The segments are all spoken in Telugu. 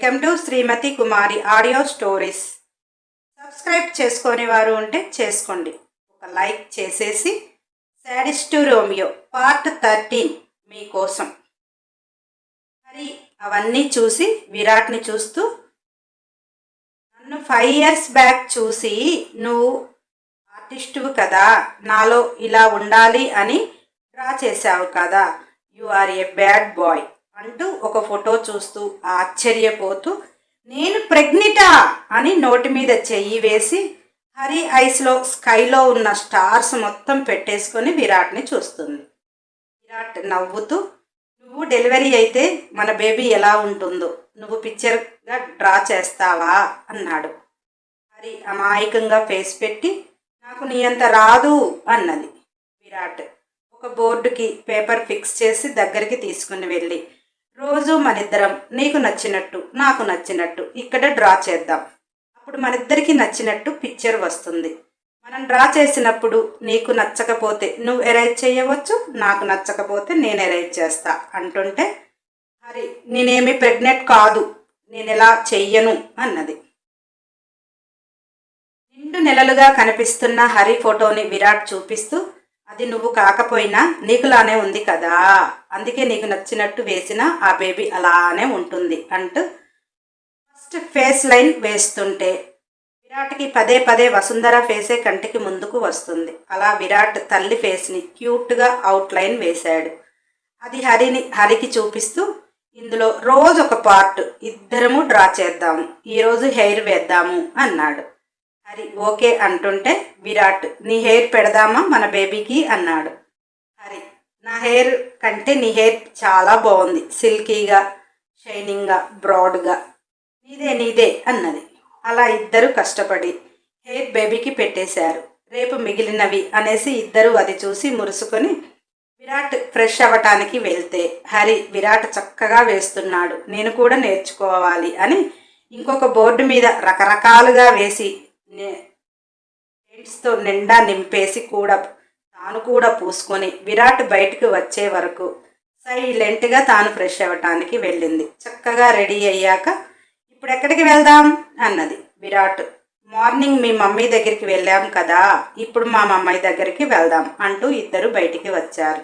Welcome to Srimathi Kumari audio stories. Subscribe చేసుకొని వారు ఉంటే చేసుకోండి. ఒక లైక్ చేసేసి శాడిస్టు రోమియో పార్ట్ థర్టీన్ మీకోసం. మరి అవన్నీ చూసి విరాట్ని చూస్తూ నన్ను ఫైవ్ ఇయర్స్ బ్యాక్ చూసి నువ్వు ఆర్టిస్టువు కదా నాలో ఇలా ఉండాలి అని డ్రా చేశావు కదా. You are a bad boy. అంటూ ఒక ఫోటో చూస్తూ ఆశ్చర్యపోతూ నేను ప్రెగ్నిటా? అని నోటి మీద చెయ్యి వేసి హరి ఐస్లో స్కైలో ఉన్న స్టార్స్ మొత్తం పెట్టేసుకొని విరాట్ని చూస్తుంది. విరాట్ నవ్వుతూ నువ్వు డెలివరీ అయితే మన బేబీ ఎలా ఉంటుందో నువ్వు పిక్చర్గా డ్రా చేస్తావా? అన్నాడు. హరి అమాయకంగా ఫేస్ పెట్టి నాకు నీ అంత రాదు అన్నది. విరాట్ ఒక బోర్డుకి పేపర్ ఫిక్స్ చేసి దగ్గరికి తీసుకుని వెళ్ళి రోజు మనిద్దరం నీకు నచ్చినట్టు నాకు నచ్చినట్టు ఇక్కడ డ్రా చేద్దాం. అప్పుడు మనిద్దరికి నచ్చినట్టు పిక్చర్ వస్తుంది. మనం డ్రా చేసినప్పుడు నీకు నచ్చకపోతే నువ్వు ఎరేజ్ చేయవచ్చు నాకు నచ్చకపోతే నేను ఎరైజ్ చేస్తా అంటుంటే హరి నేనేమి ప్రెగ్నెంట్ కాదు నేను ఎలా చెయ్యను? అన్నది. నిండు నెలలుగా కనిపిస్తున్న హరి ఫోటోని విరాట్ చూపిస్తూ అది నువ్వు కాకపోయినా నీకులానే ఉంది కదా. అందుకే నీకు నచ్చినట్టు వేసిన ఆ బేబీ అలానే ఉంటుంది అంటూ ఫస్ట్ ఫేస్ లైన్ వేస్తుంటే విరాట్కి పదే పదే వసుంధర ఫేసే కంటికి ముందుకు వస్తుంది. అలా విరాట్ తల్లి ఫేస్ని క్యూట్గా అవుట్ లైన్ వేశాడు. అది హరిని హరికి చూపిస్తూ ఇందులో రోజు ఒక పార్ట్ ఇద్దరము డ్రా చేద్దాము ఈరోజు హెయిర్ వేద్దాము అన్నాడు. హరి ఓకే అంటుంటే విరాట్ నీ హెయిర్ పెడదామా మన బేబీకి? అన్నాడు. హరి నా హెయిర్ కంటే నీ హెయిర్ చాలా బాగుంది సిల్కీగా షైనింగ్గా బ్రాడ్గా. నీదే నీదే అన్నది. అలా ఇద్దరు కష్టపడి హెయిర్ బేబీకి పెట్టేశారు. రేపు మిగిలినవి అనేసి ఇద్దరు అది చూసి మురుసుకొని విరాట్ ఫ్రెష్ అవ్వటానికి వెళ్తే హరి విరాట్ చక్కగా వేస్తున్నాడు నేను కూడా నేర్చుకోవాలి అని ఇంకొక బోర్డు మీద రకరకాలుగా వేసి నెట్స్తో నిండా నింపేసి కూడా తాను కూడా పూసుకొని విరాట్ బయటకు వచ్చే వరకు సైలెంట్గా తాను ఫ్రెష్ అవ్వటానికి వెళ్ళింది. చక్కగా రెడీ అయ్యాక ఇప్పుడు ఎక్కడికి వెళ్దాం? అన్నది. విరాట్ మార్నింగ్ మీ మమ్మీ దగ్గరికి వెళ్ళాం కదా ఇప్పుడు మా మమ్మీ దగ్గరికి వెళ్దాం అంటూ ఇద్దరు బయటికి వచ్చారు.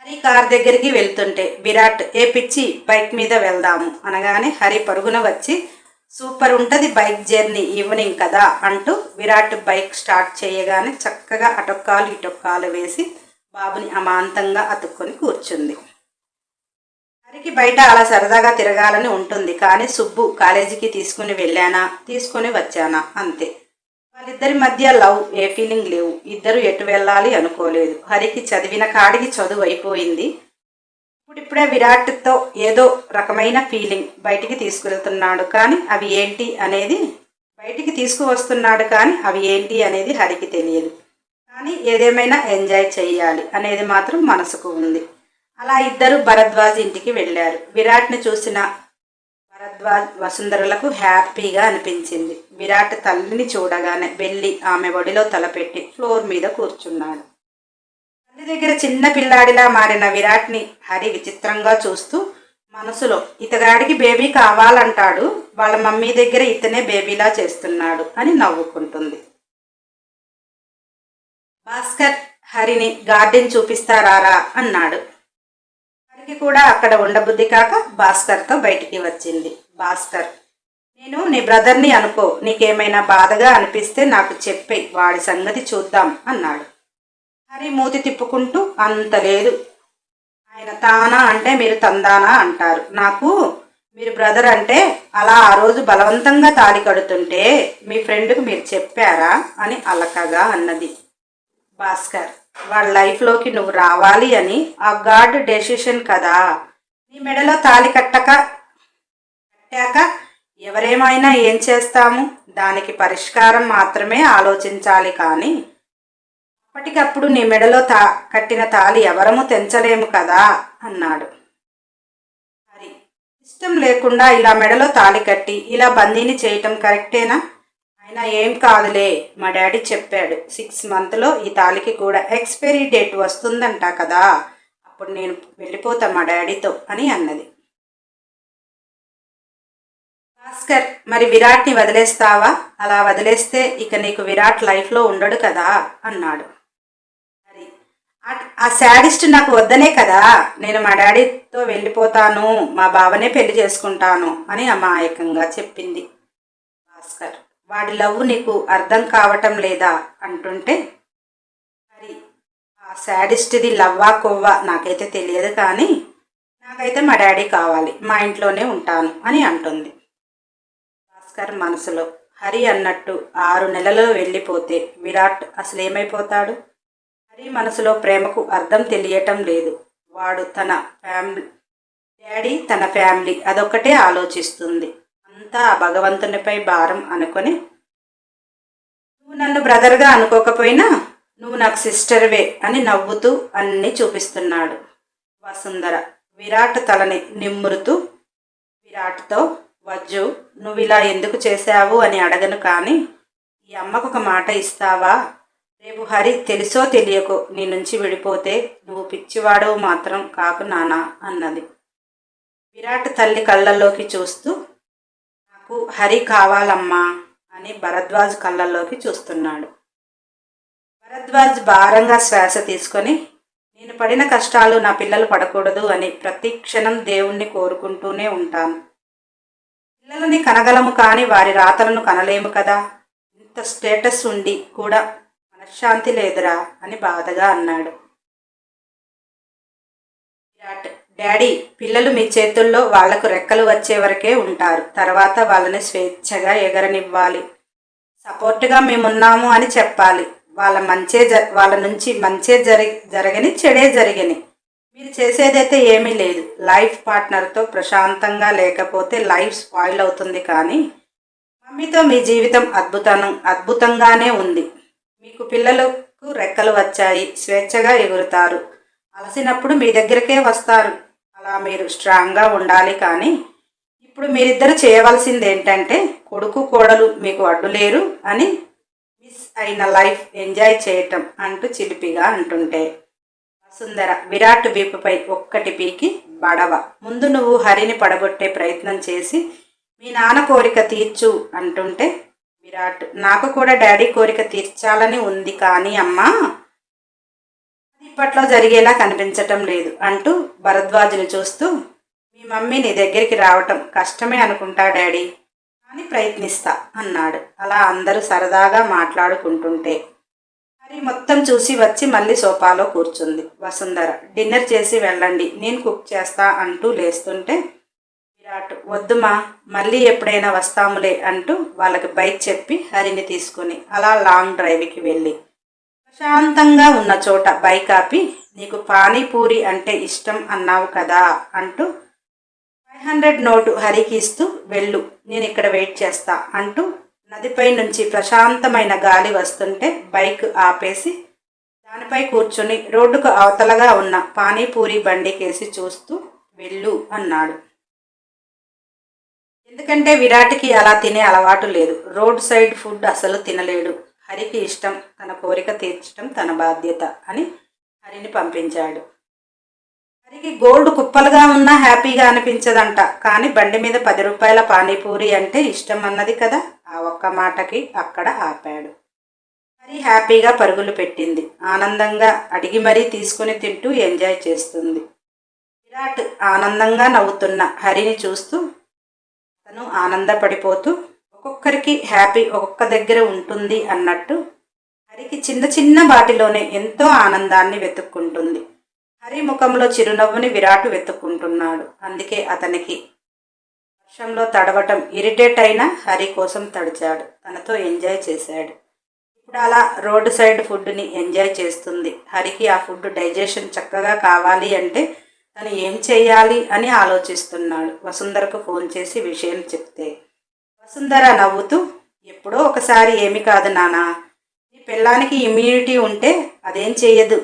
హరి కార్ దగ్గరికి వెళ్తుంటే విరాట్ ఏ పిచ్చి బైక్ మీద వెళ్దాము అనగానే హరి పరుగున వచ్చి సూపర్ ఉంటుంది బైక్ జర్నీ ఈవినింగ్ కదా అంటూ విరాట్ బైక్ స్టార్ట్ చేయగానే చక్కగా అటొక్కాలు ఇటొక్కాలు వేసి బాబుని అమాంతంగా అతుక్కొని కూర్చుంది. హరికి బయట అలా సరదాగా తిరగాలని ఉంటుంది కానీ సుబ్బు కాలేజీకి తీసుకుని వెళ్ళానా? తీసుకుని వచ్చానా? అంతే. వాళ్ళిద్దరి మధ్య లవ్ ఏ ఫీలింగ్ లేవు. ఇద్దరు ఎటు వెళ్ళాలి అనుకోలేదు. హరికి చదివిన కాడికి చదువు అయిపోయింది. ఇప్పుడిప్పుడే విరాట్తో ఏదో రకమైన ఫీలింగ్ బయటికి తీసుకువెళ్తున్నాడు కానీ అవి ఏంటి అనేది బయటికి తీసుకువస్తున్నాడు కానీ అవి ఏంటి అనేది హరికి తెలియదు. కానీ ఏదేమైనా ఎంజాయ్ చేయాలి అనేది మాత్రం మనసుకు ఉంది. అలా ఇద్దరు భరద్వాజ్ ఇంటికి వెళ్ళారు. విరాట్ని చూసిన భరద్వాజ్ వసుంధరలకు హ్యాపీగా అనిపించింది. విరాట్ తల్లిని చూడగానే వెళ్ళి ఆమె ఒడిలో తలపెట్టి ఫ్లోర్ మీద కూర్చున్నాడు. తల్లి దగ్గర చిన్న పిల్లాడిలా మారిన విరాట్ని హరి విచిత్రంగా చూస్తూ మనసులో ఇతగాడికి బేబీ కావాలంటాడు వాళ్ళ మమ్మీ దగ్గర ఇతనే బేబీలా చేస్తున్నాడు అని నవ్వుకుంటుంది. భాస్కర్ హరిని గార్డెన్ చూపిస్తారారా అన్నాడు. హరికి కూడా అక్కడ ఉండబుద్ధి కాక భాస్కర్తో బయటికి వచ్చింది. భాస్కర్ నేను నీ బ్రదర్ని అనుకో నీకేమైనా బాధగా అనిపిస్తే నాకు చెప్పే వాడి సంగతి చూద్దాం అన్నాడు. మరి మూతి తిప్పుకుంటూ అంత లేదు. ఆయన తానా అంటే మీరు తందానా అంటారు. నాకు మీరు బ్రదర్ అంటే అలా ఆ రోజు బలవంతంగా తాళి కడుతుంటే మీ ఫ్రెండ్కి మీరు చెప్పారా అని అలకగా అన్నది. భాస్కర్ వాళ్ళ లైఫ్లోకి నువ్వు రావాలి అని ఆ గాడ్ డెసిషన్ కదా. నీ మెడలో తాళి కట్టక కట్టాక ఎవరేమైనా ఏం చేస్తాము? దానికి పరిష్కారం మాత్రమే ఆలోచించాలి కానీ అప్పటికప్పుడు నీ మెడలో తా కట్టిన తాళి ఎవరము తెంచలేము కదా? అన్నాడు. హరి ఇష్టం లేకుండా ఇలా మెడలో తాళి కట్టి ఇలా బందీని చేయటం కరెక్టేనా? అయినా ఏం కాదులే మా డాడీ చెప్పాడు. సిక్స్ మంత్లో ఈ తాళికి కూడా ఎక్స్పైరీ డేట్ వస్తుందంట కదా? అప్పుడు నేను వెళ్ళిపోతా మా డాడీతో అని అన్నది. భాస్కర్ మరి విరాట్ని వదిలేస్తావా? అలా వదిలేస్తే ఇక నీకు విరాట్ లైఫ్లో ఉండడు కదా? అన్నాడు. ఆ- శాడిస్ట్ నాకు వద్దనే కదా. నేను మా డాడీతో వెళ్ళిపోతాను మా బావనే పెళ్ళి చేసుకుంటాను అని అమాయకంగా చెప్పింది భాస్కర్. వాడి లవ్ నీకు అర్థం కావటం లేదా అంటుంటే మరి ఆ శాడిస్ట్ది లవ్వా కొవ్వా నాకైతే తెలియదు కానీ నాకైతే మా డాడీ కావాలి మా ఇంట్లోనే ఉంటాను అని అంటుంది భాస్కర్ మనసులో. హరి అన్నట్టు ఆరు నెలలో వెళ్ళిపోతే విరాట్ అసలు ఏమైపోతాడు హరి మనసులో ప్రేమకు అర్థం తెలియటం లేదు. వాడు తన ఫ్యామిలీ డాడీ తన ఫ్యామిలీ అదొక్కటే ఆలోచిస్తుంది. అంతా ఆ భగవంతునిపై భారం అనుకొని నువ్వు నన్ను బ్రదర్గా అనుకోకపోయినా నువ్వు నాకు సిస్టర్వే అని నవ్వుతూ అన్నీ చూపిస్తున్నాడు. వసుంధర విరాట్ తలని నిమ్మురుతూ విరాట్తో వజ్జు నువ్వు ఇలా ఎందుకు చేశావు అని అడగను కానీ ఈ అమ్మకు ఒక మాట ఇస్తావా? రేపు హరి తెలుసో తెలియకో నీ నుంచి విడిపోతే నువ్వు పిచ్చివాడవు మాత్రం కాకు నానా అన్నది. విరాట్ తల్లి కళ్ళల్లోకి చూస్తూ నాకు హరి కావాలమ్మా అని భరద్వాజ్ కళ్ళల్లోకి చూస్తున్నాడు. భరద్వాజ్ భారంగా శ్వాస తీసుకొని నేను పడిన కష్టాలు నా పిల్లలు పడకూడదు అని ప్రతి క్షణం దేవుణ్ణి కోరుకుంటూనే ఉంటాను. పిల్లలని కనగలము కానీ వారి రాతలను కనలేము కదా. ఇంత స్టేటస్ ఉండి కూడా మనశ్శాంతి లేదురా అని బాధగా అన్నాడు. విరాట్ డాడీ పిల్లలు మీ చేతుల్లో వాళ్ళకు రెక్కలు వచ్చే వరకే ఉంటారు. తర్వాత వాళ్ళని స్వేచ్ఛగా ఎగరనివ్వాలి. సపోర్ట్గా మేమున్నాము అని చెప్పాలి. వాళ్ళ మంచే జ వాళ్ళ నుంచి మంచే జరి జరగని చెడే జరిగని. మీరు చేసేదైతే ఏమీ లేదు. లైఫ్ పార్ట్నర్తో ప్రశాంతంగా లేకపోతే లైఫ్ స్పాయిల్ అవుతుంది కానీ మమ్మీతో మీ జీవితం అద్భుతం అద్భుతంగానే ఉంది. మీకు పిల్లలకు రెక్కలు వచ్చాయి స్వేచ్ఛగా ఎగురుతారు. అలసినప్పుడు మీ దగ్గరకే వస్తారు. అలా మీరు స్ట్రాంగ్గా ఉండాలి కానీ ఇప్పుడు మీరిద్దరు చేయవలసింది ఏంటంటే కొడుకు కోడలు మీకు అడ్డులేరు అని మిస్ అయిన లైఫ్ ఎంజాయ్ చేయటం అంటూ చిలిపిగా అంటుంటే వసుంధర విరాట్ వీపుపై ఒక్కటి పీకి బడవ. ముందు నువ్వు హరిని పడగొట్టే ప్రయత్నం చేసి మీ నాన్న కోరిక తీర్చు అంటుంటే విరాట్ నాకు కూడా డాడీ కోరిక తీర్చాలని ఉంది కానీ అమ్మా ఇప్పట్లో జరిగేలా కనిపించటం లేదు అంటూ భరద్వాజుని చూస్తూ మీ మమ్మీ నీ దగ్గరికి రావటం కష్టమే అనుకుంటా డాడీ అని ప్రయత్నిస్తా అన్నాడు. అలా అందరూ సరదాగా మాట్లాడుకుంటుంటే హరి మొత్తం చూసి వచ్చి మళ్ళీ సోఫాలో కూర్చుంది. వసుంధర డిన్నర్ చేసి వెళ్ళండి నేను కుక్ చేస్తా అంటూ లేస్తుంటే విరాట్ వద్దుమా మళ్ళీ ఎప్పుడైనా వస్తాములే అంటూ వాళ్ళకి బైక్ చెప్పి హరిని తీసుకుని అలా లాంగ్ డ్రైవ్కి వెళ్ళి. ప్రశాంతంగా ఉన్న చోట బైక్ ఆపి నీకు పానీపూరి అంటే ఇష్టం అన్నావు కదా అంటూ ఫైవ్ హండ్రెడ్ నోటు హరికి ఇస్తూ వెళ్ళు నేను ఇక్కడ వెయిట్ చేస్తా అంటూ నదిపై నుంచి ప్రశాంతమైన గాలి వస్తుంటే బైక్ ఆపేసి దానిపై కూర్చుని రోడ్డుకు అవతలగా ఉన్న పానీపూరి బండికేసి చూస్తూ వెళ్ళు అన్నాడు. ఎందుకంటే విరాట్కి అలా తినే అలవాటు లేదు. రోడ్ సైడ్ ఫుడ్ అసలు తినలేడు. హరికి ఇష్టం తన కోరిక తీర్చడం తన బాధ్యత అని హరిని పంపించాడు. హరికి గోల్డ్ కుప్పలుగా ఉన్నా హ్యాపీగా అనిపించదంట. కానీ బండి మీద పది రూపాయల పానీపూరి అంటే ఇష్టం అన్నది కదా? ఆ ఒక్క మాటకి అక్కడ ఆపాడు. హరి హ్యాపీగా పరుగులు పెట్టింది. ఆనందంగా అడిగి మరీ తీసుకుని తింటూ ఎంజాయ్ చేస్తుంది. విరాట్ ఆనందంగా నవ్వుతున్న హరిని చూస్తూ అతను ఆనందపడిపోతూ ఒక్కొక్కరికి హ్యాపీ ఒక్కొక్క దగ్గర ఉంటుంది అన్నట్టు హరికి చిన్న చిన్న వాటిలోనే ఎంతో ఆనందాన్ని వెతుక్కుంటుంది. హరి ముఖంలో చిరునవ్వుని విరాటు వెతుక్కుంటున్నాడు. అందుకే అతనికి వర్షంలో తడవటం ఇరిటేట్ అయినా హరి కోసం తడిచాడు. తనతో ఎంజాయ్ చేశాడు. ఇప్పుడు అలా రోడ్డు సైడ్ ఫుడ్ని ఎంజాయ్ చేస్తుంది. హరికి ఆ ఫుడ్ డైజెషన్ చక్కగా కావాలి అంటే తను ఏం చేయాలి అని ఆలోచిస్తున్నాడు. వసుంధరకు ఫోన్ చేసి విషయం చెప్తే వసుంధర నవ్వుతూ ఎప్పుడో ఒకసారి ఏమి కాదు నానా. నీ పిల్లానికి ఇమ్యూనిటీ ఉంటే అదేం చెయ్యదు.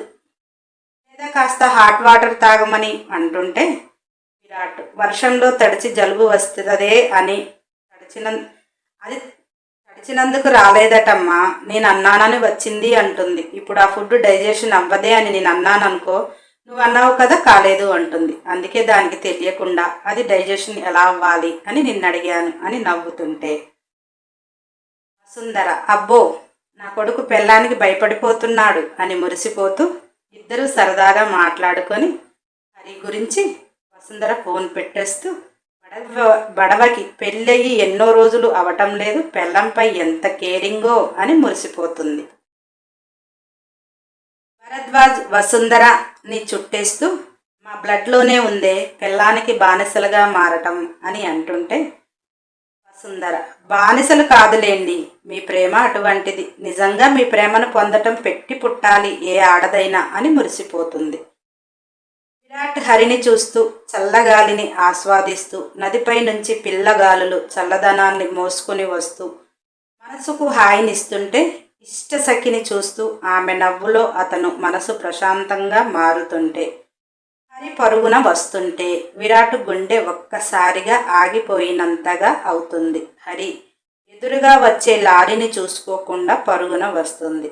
లేదా కాస్త హాట్ వాటర్ తాగమని అంటుంటే విరాట్ వర్షంలో తడిచి జలుబు వస్తుందే అని తడిచిన అది తడిచినందుకు రాలేదటమ్మా. నేను అన్నానని వచ్చింది అంటుంది. ఇప్పుడు ఆ ఫుడ్ డైజెషన్ అవ్వదే అని నేను అన్నాననుకో నువ్వు అన్నావు కదా కాలేదు అంటుంది. అందుకే దానికి తెలియకుండా అది డైజెషన్ ఎలా అవ్వాలి అని నిన్ను అడిగాను అని నవ్వుతుంటే. సుందర అబ్బో నా కొడుకు పెళ్ళానికి భయపడిపోతున్నాడు అని మురిసిపోతూ ఇద్దరూ సరదాగా మాట్లాడుకొని హరి గురించి వసుంధర ఫోన్ పెట్టేస్తూ బడవ బడవకి పెళ్ళయి ఎన్నో రోజులు అవటం లేదు పెళ్ళంపై ఎంత కేరింగో అని మురిసిపోతుంది. భరద్వాజ్ వసుంధరని చుట్టేస్తూ మా బ్లడ్లోనే ఉందే పిల్లానికి బానిసలుగా మారటం అని అంటుంటే వసుంధర బానిసలు కాదులేండి. మీ ప్రేమ అటువంటిది. నిజంగా మీ ప్రేమను పొందటం పెట్టి పుట్టాలి ఏ ఆడదైనా అని మురిసిపోతుంది. విరాట్ హరిని చూస్తూ చల్లగాలిని ఆస్వాదిస్తూ నదిపై నుంచి పిల్లగాలులు చల్లదనాన్ని మోసుకుని వస్తూ మనసుకు హాయినిస్తుంటే ఇష్టసఖిని చూస్తూ ఆమె నవ్వులో అతను మనసు ప్రశాంతంగా మారుతుంటే హరి పరుగున వస్తుంటే విరాట్ గుండె ఒక్కసారిగా ఆగిపోయినంతగా అవుతుంది. హరి ఎదురుగా వచ్చే లారీని చూసుకోకుండా పరుగున వస్తుంది.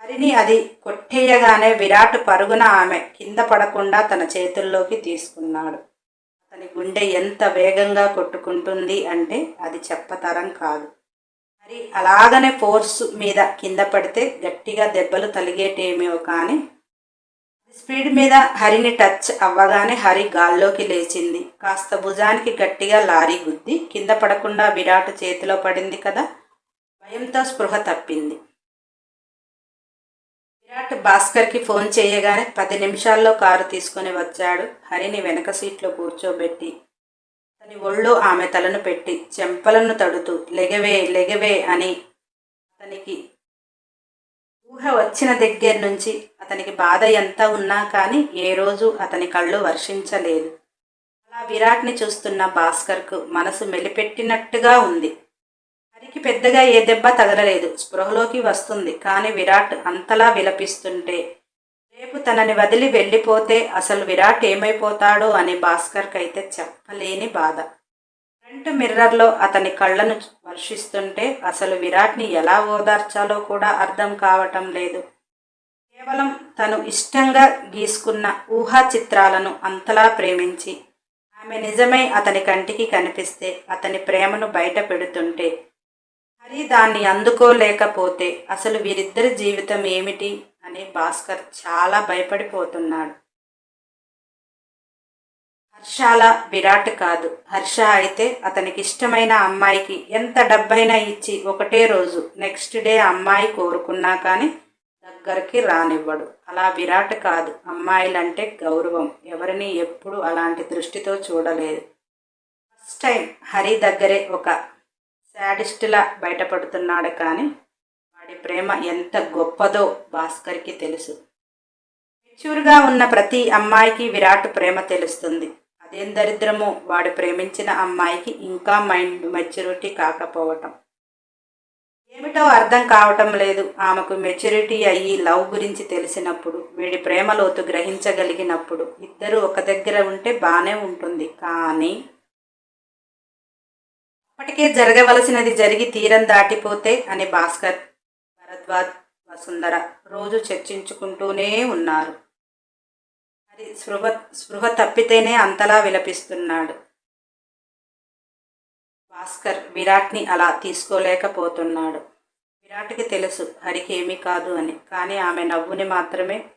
హరిని అది కొట్టేయగానే విరాట్ పరుగున ఆమె కింద పడకుండా తన చేతుల్లోకి తీసుకున్నాడు. అతని గుండె ఎంత వేగంగా కొట్టుకుంటుంది అంటే అది చెప్పతరం కాదు. మరి అలాగనే ఫోర్స్ మీద కింద పడితే గట్టిగా దెబ్బలు తలిగేటేమేవో కానీ స్పీడ్ మీద హరిని టచ్ అవ్వగానే హరి గాల్లోకి లేచింది. కాస్త భుజానికి గట్టిగా లారీ గుద్ది కింద పడకుండా విరాట్ చేతిలో పడింది కదా భయంతో స్పృహ తప్పింది. విరాట్ భాస్కర్కి ఫోన్ చేయగానే పది నిమిషాల్లో కారు తీసుకొని వచ్చాడు. హరిని వెనక సీట్లో కూర్చోబెట్టి అతని ఒళ్ళో ఆమె తలను పెట్టి చెంపలను తడుతూ లెగవే లెగవే అని అతనికి ఊహ వచ్చిన దగ్గర నుంచి అతనికి బాధ ఎంత ఉన్నా కానీ ఏ రోజు అతని కళ్ళు వర్షించలేదు అలా విరాట్ని చూస్తున్న భాస్కర్కు మనసు మెలిపెట్టినట్టుగా ఉంది. హరికి పెద్దగా ఏ దెబ్బ తగలలేదు. స్పృహలోకి వస్తుంది. కానీ విరాట్ అంతలా విలపిస్తుంటే రేపు తనని వదిలి వెళ్ళిపోతే అసలు విరాట్ ఏమైపోతాడో అని భాస్కర్కి అయితే చెప్పలేని బాధ. ఫ్రంట్ మిర్రర్లో అతని కళ్ళను వర్షిస్తుంటే అసలు విరాట్ని ఎలా ఓదార్చాలో కూడా అర్థం కావటం లేదు. కేవలం తను ఇష్టంగా గీసుకున్న ఊహా చిత్రాలను అంతలా ప్రేమించి ఆమె నిజమై అతని కంటికి కనిపిస్తే అతని ప్రేమను బయట పెడుతుంటే హరి దాన్ని అందుకోలేకపోతే అసలు వీరిద్దరి జీవితం ఏమిటి? అని భాస్కర్ చాలా భయపడిపోతున్నాడు. హర్షాల విరాట్ కాదు. హర్ష అయితే అతనికి ఇష్టమైన అమ్మాయికి ఎంత డబ్బైనా ఇచ్చి ఒకటే రోజు నెక్స్ట్ డే అమ్మాయి కోరుకున్నా కానీ దగ్గరికి రానివ్వడు. అలా విరాట్ కాదు. అమ్మాయిలంటే గౌరవం. ఎవరిని ఎప్పుడు అలాంటి దృష్టితో చూడలేదు. ఫస్ట్ టైం హరి దగ్గరే ఒక శాడిస్టులా బయటపడుతున్నాడు కానీ వాడి ప్రేమ ఎంత గొప్పదో భాస్కర్కి తెలుసు. మెచ్యూర్గా ఉన్న ప్రతి అమ్మాయికి విరాట్ ప్రేమ తెలుస్తుంది. అదేం దరిద్రమో వాడు ప్రేమించిన అమ్మాయికి ఇంకా మైండ్ మెచ్యూరిటీ కాకపోవటం. ఏమిటో అర్థం కావటం లేదు. ఆమెకు మెచ్యూరిటీ అయ్యి లవ్ గురించి తెలిసినప్పుడు వీడి ప్రేమలోతు గ్రహించగలిగినప్పుడు ఇద్దరు ఒక దగ్గర ఉంటే బాగానే ఉంటుంది. కానీ అప్పటికే జరగవలసినది జరిగి తీరం దాటిపోతే అని భాస్కర్ భరద్వాజ్ వసుంధర రోజు చర్చించుకుంటూనే ఉన్నారు. అది స్పృహ స్పృహ తప్పితేనే అంతలా విలపిస్తున్నాడు. భాస్కర్ విరాట్ని అలా తీసుకోలేకపోతున్నాడు. విరాట్కి తెలుసు హరికి ఏమీ కాదు అని. కానీ ఆమె నవ్వుని మాత్రమే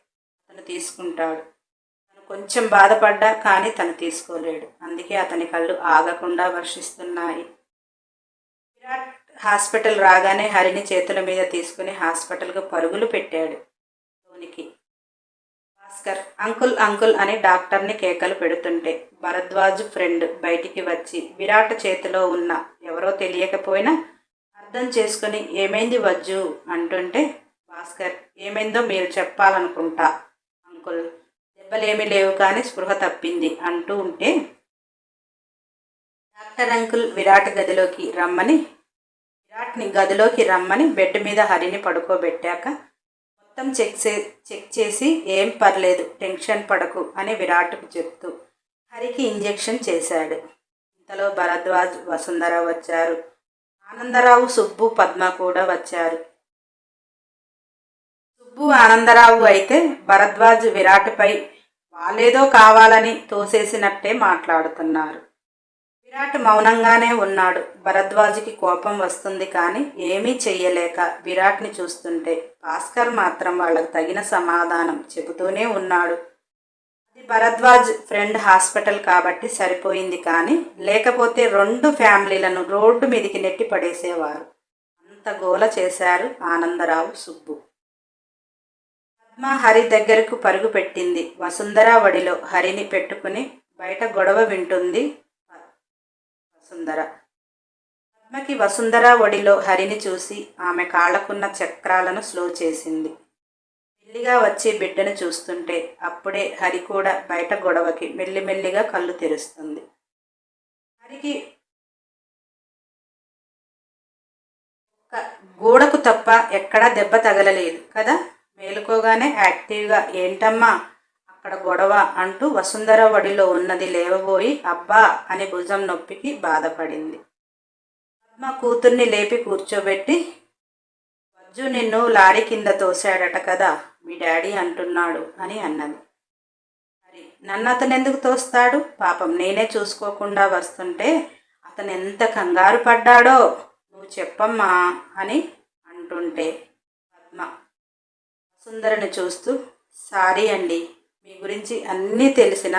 తను తీసుకుంటాడు. తను కొంచెం బాధపడ్డా కానీ తను తీసుకోలేడు. అందుకే అతని కళ్ళు ఆగకుండా వర్షిస్తున్నాయి. విరాట్ హాస్పిటల్ రాగానే హరిని చేతుల మీద తీసుకుని హాస్పిటల్కు పరుగులు పెట్టాడు. ధోనికి భాస్కర్ అంకుల్ అంకుల్ అని డాక్టర్ని కేకలు పెడుతుంటే భరద్వాజ్ ఫ్రెండ్ బయటికి వచ్చి విరాట్ చేతిలో ఉన్న ఎవరో తెలియకపోయినా అర్థం చేసుకుని ఏమైంది వజ్జు అంటుంటే భాస్కర్ ఏమైందో మీరు చెప్పాలనుకుంటా. అంకుల్ దెబ్బలేమీ లేవు కానీ స్పృహ తప్పింది అంటూ ఉంటే డాక్టర్ అంకుల్ విరాట్ గదిలోకి రమ్మని ని గదిలోకి రమ్మని బెడ్ మీద హరిని పడుకోబెట్టాక మొత్తం చెక్ చే చెక్ చేసి ఏం పర్లేదు టెన్షన్ పడకు అని విరాట్కు చెప్తూ హరికి ఇంజెక్షన్ చేశాడు. ఇంతలో భరద్వాజ్ వసుంధర వచ్చారు. ఆనందరావు సుబ్బు పద్మ కూడా వచ్చారు. సుబ్బు ఆనందరావు అయితే భరద్వాజ్ విరాట్పై వాళ్ళేదో కావాలని తోసేసినట్టే మాట్లాడుతున్నారు. విరాట్ మౌనంగానే ఉన్నాడు. భరద్వాజ్కి కోపం వస్తుంది కానీ ఏమీ చెయ్యలేక విరాట్ని చూస్తుంటే భాస్కర్ మాత్రం వాళ్ళకు తగిన సమాధానం చెబుతూనే ఉన్నాడు. అది భరద్వాజ్ ఫ్రెండ్ హాస్పిటల్ కాబట్టి సరిపోయింది కానీ లేకపోతే రెండు ఫ్యామిలీలను రోడ్డు మీదకి నెట్టి పడేసేవారు అంత గోల చేశారు ఆనందరావు సుబ్బు. పద్మ హరి దగ్గరకు పరుగు పెట్టింది. వసుంధర వడిలో హరిని పెట్టుకుని బయట గొడవ వింటుంది సుందర పద్మకి వసుంధర ఒడిలో హరిని చూసి ఆమె కాళ్ళకున్న చక్రాలను స్లో చేసింది. మెల్లిగా వచ్చి బిడ్డను చూస్తుంటే అప్పుడే హరి కూడా బయట గొడవకి మెల్లిమెల్లిగా కళ్ళు తెరుస్తుంది. హరికి ఒక్క గోడకు తప్ప ఎక్కడా దెబ్బ తగలలేదు కదా? మేలుకోగానే యాక్టివ్గా ఏంటమ్మా అక్కడ గొడవ అంటూ వసుంధర వడిలో ఉన్నది లేవబోయి అబ్బా అని భుజం నొప్పికి బాధపడింది. పద్మ కూతుర్ని లేపి కూర్చోబెట్టి వజ్జు నిన్ను లారీ కింద తోశాడట కదా మీ డాడీ అంటున్నాడు అని అన్నది. మరి నన్ను అతను ఎందుకు తోస్తాడు? పాపం నేనే చూసుకోకుండా వస్తుంటే అతను ఎంత కంగారు పడ్డాడో నువ్వు చెప్పమ్మా అని అంటుంటే పద్మ సుందరని చూస్తూ సారీ అండి మీ గురించి అన్నీ తెలిసిన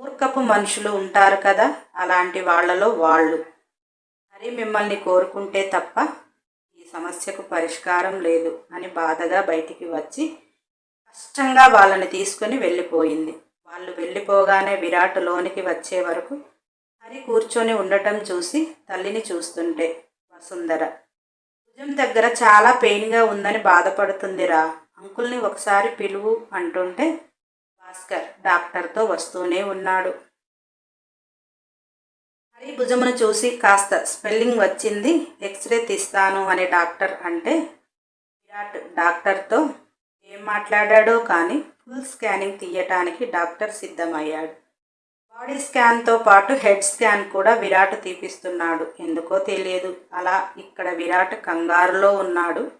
మూర్ఖపు మనుషులు ఉంటారు కదా అలాంటి వాళ్ళలో వాళ్ళు. హరి మిమ్మల్ని కోరుకుంటే తప్ప ఈ సమస్యకు పరిష్కారం లేదు అని బాధగా బయటికి వచ్చి కష్టంగా వాళ్ళని తీసుకుని వెళ్ళిపోయింది. వాళ్ళు వెళ్ళిపోగానే విరాట్ లోనికి వచ్చే వరకు హరి కూర్చొని ఉండటం చూసి తల్లిని చూస్తుంటే వసుంధర భుజం దగ్గర చాలా పెయిన్గా ఉందని బాధపడుతుందిరా అంకుల్ని ఒకసారి పిలువు అంటుంటే భాస్కర్ డాక్టర్తో వస్తూనే ఉన్నాడు. హరి భుజమును చూసి కాస్త స్పెల్లింగ్ వచ్చింది. ఎక్స్రే తీస్తాను అని డాక్టర్ అంటే విరాట్ డాక్టర్తో ఏం మాట్లాడాడో కానీ ఫుల్ స్కానింగ్ తీయటానికి డాక్టర్ సిద్ధమయ్యాడు. బాడీ స్కాన్తో పాటు హెడ్ స్కాన్ కూడా విరాట్ తీపిస్తున్నాడు. ఎందుకో తెలియదు. అలా ఇక్కడ విరాట్ కంగారులో ఉన్నాడు.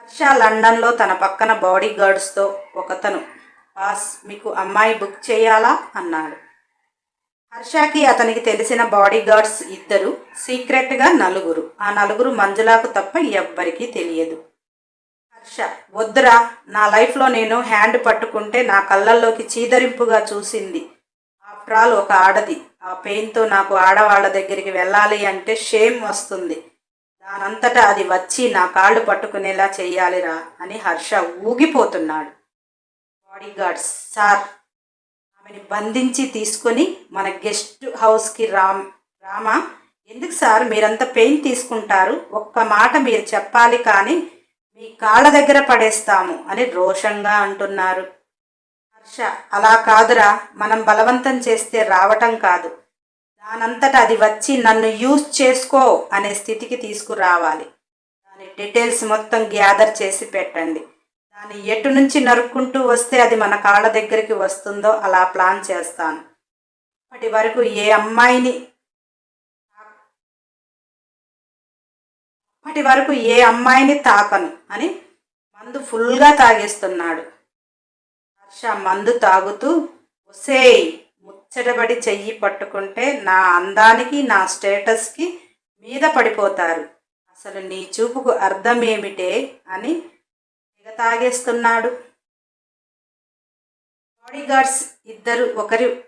హర్ష లండన్లో తన పక్కన బాడీ గార్డ్స్తో ఒకతను మీకు అమ్మాయి బుక్ చేయాలా? అన్నాడు. హర్షకి అతనికి తెలిసిన బాడీ గార్డ్స్ ఇద్దరు సీక్రెట్గా నలుగురు. ఆ నలుగురు మంజులాకు తప్ప ఎవ్వరికీ తెలియదు. హర్ష వద్దురా నా లైఫ్లో నేను హ్యాండ్ పట్టుకుంటే నా కళ్ళల్లోకి చీదరింపుగా చూసింది. ఆఫ్టర్ ఆల్ ఒక ఆడది. ఆ పెయిన్తో నాకు ఆడవాళ్ళ దగ్గరికి వెళ్ళాలి అంటే షేమ్ వస్తుంది. దానంతటా అది వచ్చి నా కాళ్ళు పట్టుకునేలా చెయ్యాలిరా అని హర్ష ఊగిపోతున్నాడు. బాడీగార్డ్స్ సార్ ఆమెని బంధించి తీసుకొని మన గెస్ట్ హౌస్కి రామ్ రామా ఎందుకు సార్ మీరంత పెయిన్ తీసుకుంటారు? ఒక్క మాట మీరు చెప్పాలి కానీ మీ కాళ్ళ దగ్గర పడేస్తాము అని రోషంగా అంటున్నారు. హర్ష అలా కాదురా మనం బలవంతం చేస్తే రావటం కాదు. దానంతట అది వచ్చి నన్ను యూజ్ చేసుకో అనే స్థితికి తీసుకురావాలి. దాని డీటెయిల్స్ మొత్తం గ్యాదర్ చేసి పెట్టండి. దాన్ని ఎటు నుంచి నరుక్కుంటూ వస్తే అది మన కాళ్ళ దగ్గరికి వస్తుందో అలా ప్లాన్ చేస్తాను. అప్పటి వరకు ఏ అమ్మాయిని అప్పటి వరకు ఏ అమ్మాయిని తాకను అని మందు ఫుల్గా తాగేస్తున్నాడు. హర్ష మందు తాగుతూ ఒసేయ్ ముచ్చటబడి చెయ్యి పట్టుకుంటే నా అందానికి నా స్టేటస్కి మీద పడిపోతారు. అసలు నీ చూపుకు అర్థం ఏమిటే అని తాగేస్తున్నాడు. బాడీగార్డ్స్ ఇద్దరు ఒకరి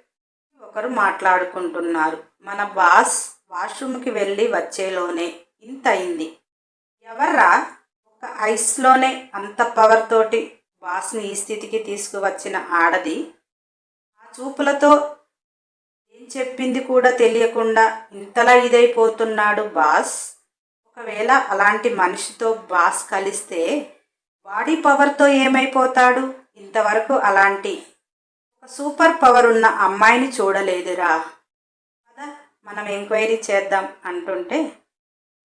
ఒకరు మాట్లాడుకుంటున్నారు. మన బాస్ వాష్రూమ్కి వెళ్ళి వచ్చేలోనే ఇంత అయింది. ఎవర్రా? ఒక ఐస్లోనే అంత పవర్ తోటి బాస్ని ఈ స్థితికి తీసుకువచ్చిన ఆడది. ఆ చూపులతో ఏం చెప్పింది కూడా తెలియకుండా ఇంతలా ఇదైపోతున్నాడు బాస్. ఒకవేళ అలాంటి మనిషితో బాస్ కలిస్తే బాడీ పవర్తో ఏమైపోతాడు? ఇంతవరకు అలాంటి ఒక సూపర్ పవర్ ఉన్న అమ్మాయిని చూడలేదురా. కదా మనం ఎంక్వైరీ చేద్దాం అంటుంటే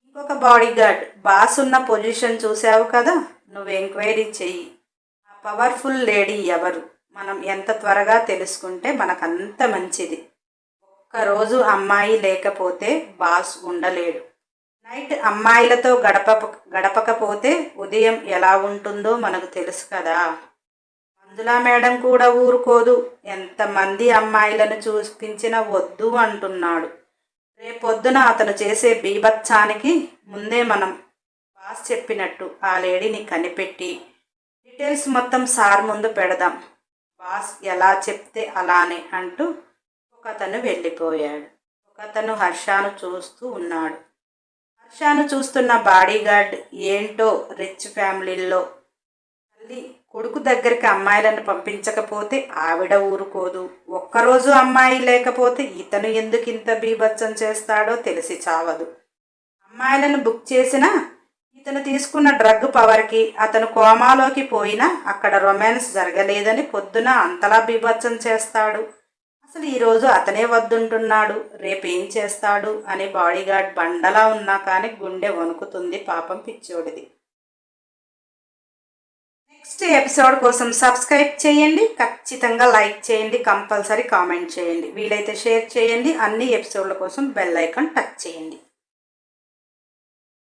ఇంకొక బాడీ గార్డ్ బాస్ ఉన్న పొజిషన్ చూసావు కదా? నువ్వు ఎంక్వైరీ చెయ్యి. ఆ పవర్ఫుల్ లేడీ ఎవరు? మనం ఎంత త్వరగా తెలుసుకుంటే మనకంత మంచిది. ఒక్కరోజు అమ్మాయి లేకపోతే బాస్ ఉండలేడు. నైట్ అమ్మాయిలతో గడప గడపకపోతే ఉదయం ఎలా ఉంటుందో మనకు తెలుసు కదా. మంజులా మేడం కూడా ఊరుకోదు. ఎంతమంది అమ్మాయిలను చూపించినా వద్దు అంటున్నాడు. రేపొద్దున అతను చేసే బీభత్సానికి ముందే మనం బాస్ చెప్పినట్టు ఆ లేడీని కనిపెట్టి డీటెయిల్స్ మొత్తం సార్ ముందు పెడదాం. బాస్ ఎలా చెప్తే అలానే అంటూ ఒకతను వెళ్ళిపోయాడు. ఒకతను హర్షాను చూస్తూ ఉన్నాడు. హర్షాను చూస్తున్న బాడీగార్డ్ ఏంటో రిచ్ ఫ్యామిలీల్లో. తల్లి కొడుకు దగ్గరికి అమ్మాయిలను పంపించకపోతే ఆవిడ ఊరుకోదు. ఒక్కరోజు అమ్మాయి లేకపోతే ఇతను ఎందుకు ఇంత బీభత్సం చేస్తాడో తెలిసి చావదు. అమ్మాయిలను బుక్ చేసినా ఇతను తీసుకున్న డ్రగ్ పవర్కి అతను కోమాలోకి పోయినా అక్కడ రొమాన్స్ జరగలేదని పొద్దున అంతలా బీభత్సం చేస్తాడు. అసలు ఈరోజు అతనే వద్దుంటున్నాడు. రేపు ఏం చేస్తాడు? అని బాడీగార్డ్ బండలా ఉన్నా కానీ గుండె వణుకుతుంది పాపం పిచ్చోడిది. నెక్స్ట్ ఎపిసోడ్ కోసం సబ్స్క్రైబ్ చేయండి. ఖచ్చితంగా లైక్ చేయండి. కంపల్సరీ కామెంట్ చేయండి. వీలైతే షేర్ చేయండి. అన్ని ఎపిసోడ్ల కోసం బెల్ ఐకాన్ టచ్ చేయండి.